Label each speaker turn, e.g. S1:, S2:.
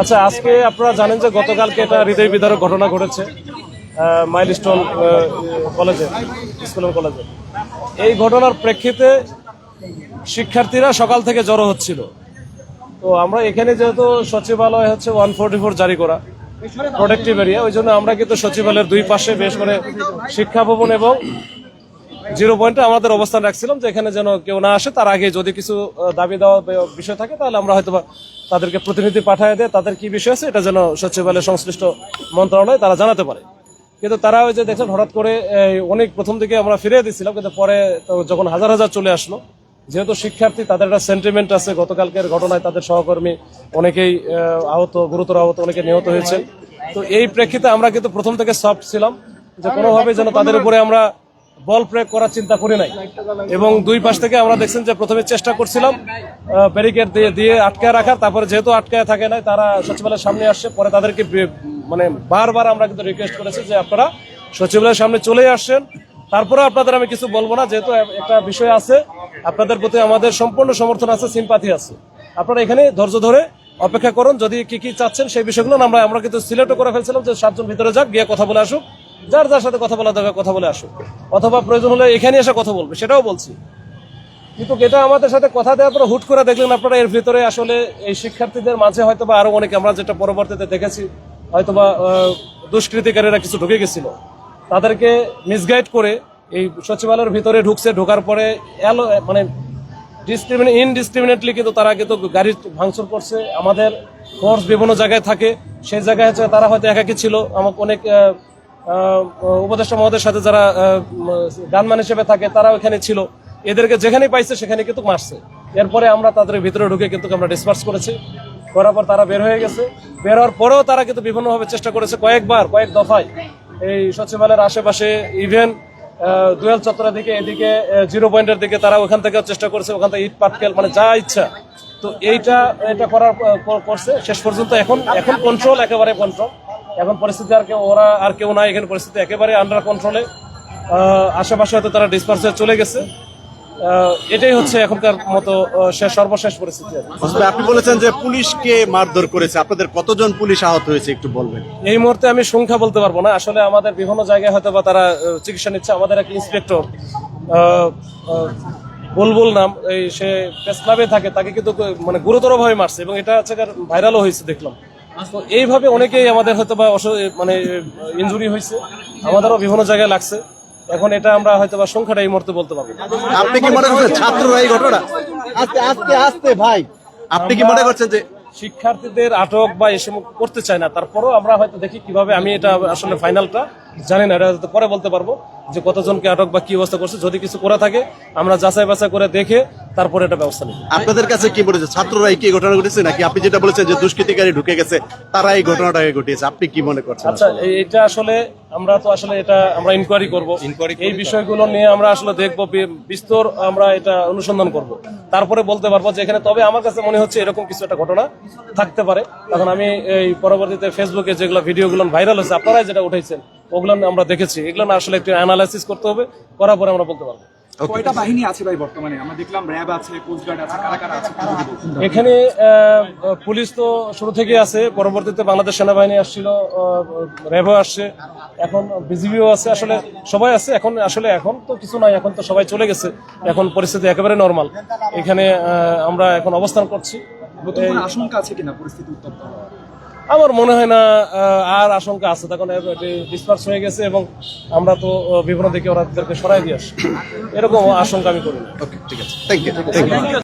S1: আচ্ছা আজকে আপনারা জানেন যে গতকালকে এটা হৃদয় বিদারক ঘটনা ঘটেছে মাইলস্টোন কলেজে, স্কুল কলেজে। এই ঘটনার প্রেক্ষিতে শিক্ষার্থীরা সকাল থেকে জড়ো হচ্ছিল। তো আমরা এখানে যেহেতু সচিবালয় হচ্ছে ওয়ান ফোর্টি ফোর জারি করা প্রোটেক্টিভ এরিয়া, ওই জন্য আমরা কিন্তু সচিবালয়ের দুই পাশে বেশ করে শিক্ষা ভবন এবং জিরো পয়েন্টে আমাদের অবস্থান রাখছিলাম, যে এখানে যেন কেউ না আসে, তার আগে যদি কিছু দাবি দেওয়া বিষয় থাকে, তাহলে আমরা হয়তো তাদেরকে প্রতিনিধি পাঠিয়ে দেয়, তাদের কি বিষয় আছে, এটা যেন সচিবালয়ের সংশ্লিষ্ট মন্ত্রণালয় তারা জানাতে পারে। কিন্তু তারা ওই যে দেখছেন, হঠাৎ করে অনেক প্রথম দিকে আমরা ফিরিয়ে দিচ্ছিলাম কিন্তু পরে যখন হাজার হাজার চলে আসলো, যেহেতু শিক্ষার্থী, তাদের একটা সেন্টিমেন্ট আছে, গতকালকের ঘটনায় তাদের সহকর্মী অনেকেই আহত, গুরুতর আহত অনেকে নিহত হয়েছেন। তো এই প্রেক্ষিতে আমরা কিন্তু প্রথম থেকে সফট ছিলাম, যে কোনোভাবে যেন তাদের উপরে আমরা বল প্রয়োগ করার চিন্তা করি নাই। এবং দুই পাশ থেকে আমরা দেখছেন যে প্রথমে চেষ্টা করছিলাম ব্যারিকেড দিয়ে দিয়ে আটকায় রাখার। তারপরে যেহেতু আটকায় থাকে নাই, তারা সচিবালয়ের সামনে আসছে। পরে তাদেরকে মানে বারবার আমরা কিন্তু রিকোয়েস্ট করেছি যে আপনারা সচিবালয়ের সামনে চলে আসছেন তারপরে আপনাদের আমি কিছু বলব না, যেহেতু একটা বিষয় আছে। আপনাদের প্রতি আমাদের সম্পূর্ণ সমর্থন আছে সিম্পাথি আছে। আপনারা এখানে ধৈর্য ধরে অপেক্ষা করুন, যদি কি কি চাচ্ছেন সেই বিষয়গুলো আমরা আমরা কিন্তু সিলেক্টও করে ফেলছিলাম যে সাতজন ভিতরে যাক, গিয়ে কথা বলে আসুক। যার যার সাথে কথা বলা দরকার কথা বলে আসুক। অথবা প্রয়োজন হলে এখানে এসে কথা বলবে সেটাও বলছি। কিন্তু এটা আমাদের সাথে কথা দেওয়ার পরে হুট করে দেখলেন আপনারা এর ভিতরে আসলে এই শিক্ষার্থীদের মাঝে হয়তো বা আরও অনেকে আমরা যেটা পরবর্তীতে দেখেছি হয়তোবা আহ, দুষ্কৃতিকারীরা কিছু ঢুকে গেছিল। তাদেরকে মিসগাইড করে এই সচিবালয়ের ভিতরে ঢুকছে ঢোকার পরে এলো মানে ডিসক্রিমিনে ইনডিসক্রিমিনেটলি কিন্তু তারা কিন্তু গাড়ি ভাঙচুর করছে। আমাদের ফোর্স বিভিন্ন জায়গায় থাকে সেই জায়গায় হচ্ছে তারা হয়তো একাকি ছিল। আমাকে অনেক উপদেষ্টা মহোদয়ের সাথে যারা গানমান হিসেবে থাকে তারা ওখানে ছিল। এদেরকে যেখানে পাইছে, সেখানে কিন্তু মারছে। এরপরে আমরা তাদের ভিতরে ঢুকে কিন্তু আমরা ডিসপার্স করেছি। করার পর তারা বের হয়ে গেছে। বের হওয়ার পরেও তারা কিন্তু বিভিন্নভাবে চেষ্টা করেছে কয়েকবার, কয়েক দফায়। এই সচিবালয়ের আশেপাশে ইভেন দুয়াল চত্বরের দিকে, এদিকে জিরো পয়েন্টের দিকে তারা ওখান থেকে চেষ্টা করেছে। ওখান থেকে ইট, পাটকেল মানে যা ইচ্ছা। তো এইটা, এটা করার করছে। শেষ পর্যন্ত এখন এখন কন্ট্রোল একেবারে কন্ট্রোল এখন পরিস্থিতি আর কেউ ওরা আর কেউ নাই এখানে পরিস্থিতি একেবারে আন্ডার কন্ট্রোলে আশেপাশে হয়তো তারা ডিসপার্স হয়ে চলে গেছে। এটাই হচ্ছে এখনকার মতো শেষ সর্বশেষ পরিস্থিতি
S2: আপনি বলেছেন যে পুলিশকে মারধর করেছে। আপনাদের কতজন পুলিশ আহত হয়েছে একটু বলবেন?
S1: এই মুহূর্তে আমি সংখ্যা বলতে পারব না। আসলে আমাদের বিভিন্ন জায়গায় হয়তো বা তারা চিকিৎসা নিচ্ছে। আমাদের এক ইন্সপেক্টর বুলবুল নাম এই সে প্রেস ক্লাবে থাকে তাকে কিন্তু মানে গুরুতরভাবে মারছে। এবং এটা হচ্ছে ভাইরালও হয়েছে দেখলাম। তো এইভাবে অনেকেই আমাদের হয়তো বা অস- মানে ইনজুরি হয়েছে। আমাদেরও বিভিন্ন জায়গায় লাগছে। এখন এটা আমরা হয়তো বা সংখ্যাটা এই মুহূর্তে বলতে পারব
S2: আপনি কি মনে করছেন ছাত্ররা এই ঘটনা আস্তে আস্তে আস্তে ভাই। আপনি কি মনে করছেন যে
S1: শিক্ষার্থীদের আটক বা এসে করতে চায় না তারপরও আমরা হয়তো দেখি কীভাবে আমি এটা আসলে ফাইনালটা জানি না এটা হয়তো পরে বলতে পারব যে কতজনকে আটক বা কি অবস্থা করছে। যদি কিছু করা থাকে আমরা যাচাই বাছাই করে দেখে তারপরে এটা ব্যবস্থা
S2: আপনাদের কাছে কি মনে হচ্ছে? ছাত্ররা কি ঘটনা ঘটেছে নাকি? আপনি যেটা বলেছেন যে দুষ্কৃতিকারী ঢুকে গেছে তারা এই ঘটনাটাকে ঘটিয়েছে। আপনি কি মনে করছেন
S1: আচ্ছা এটা আসলে আমরা তো আসলে এটা আমরা ইনকোয়ারি করব। এই বিষয়গুলো নিয়ে আমরা আসলে দেখব বিস্তর আমরা এটা অনুসন্ধান করব। তারপরে বলতে পারব যে এখানে তবে আমার কাছে মনে হচ্ছে এরকম কিছু একটা ঘটনা থাকতে পারে। তখন আমি এই পরবর্তীতে ফেসবুকে যেগুলো ভিডিওগুলো ভাইরাল হয়েছে আপনারাই যেটা উঠেছেন ওগুলো আমরা দেখেছি। এগুলো আসলে একটু অ্যানালাইসিস করতে হবে করার পরে আমরা বলতে পারব।
S3: কয়টা বাহিনী আছে ভাই বর্তমানে? আমরা দেখলাম র্যাব আছে কোস্টগার্ড আছে কারা কারা আছে।
S1: এখানে পুলিশ তো শুরু থেকে আছে। পরবর্তীতে বাংলাদেশ সেনাবাহিনী আসছিল র্যাবও আসছে। এখন বিজিবিও আছে আসলে সবাই আছে। এখন আসলে এখন তো কিছু নাই এখন তো সবাই চলে গেছে। এখন পরিস্থিতি একেবারে নর্মাল এখানে আহ, আমরা এখন অবস্থান করছি।
S3: আশঙ্কা আছে কিনা পরিস্থিতি উত্তপ্ত?
S1: আমার মনে হয় না আর আশঙ্কা আছে। তখন ডিসপার্স হয়ে গেছে এবং আমরা তো বিভিন্ন দিকে ওরা সরাই দিয়ে আসি। এরকম আশঙ্কা আমি করি না।
S2: ঠিক আছে। Thank you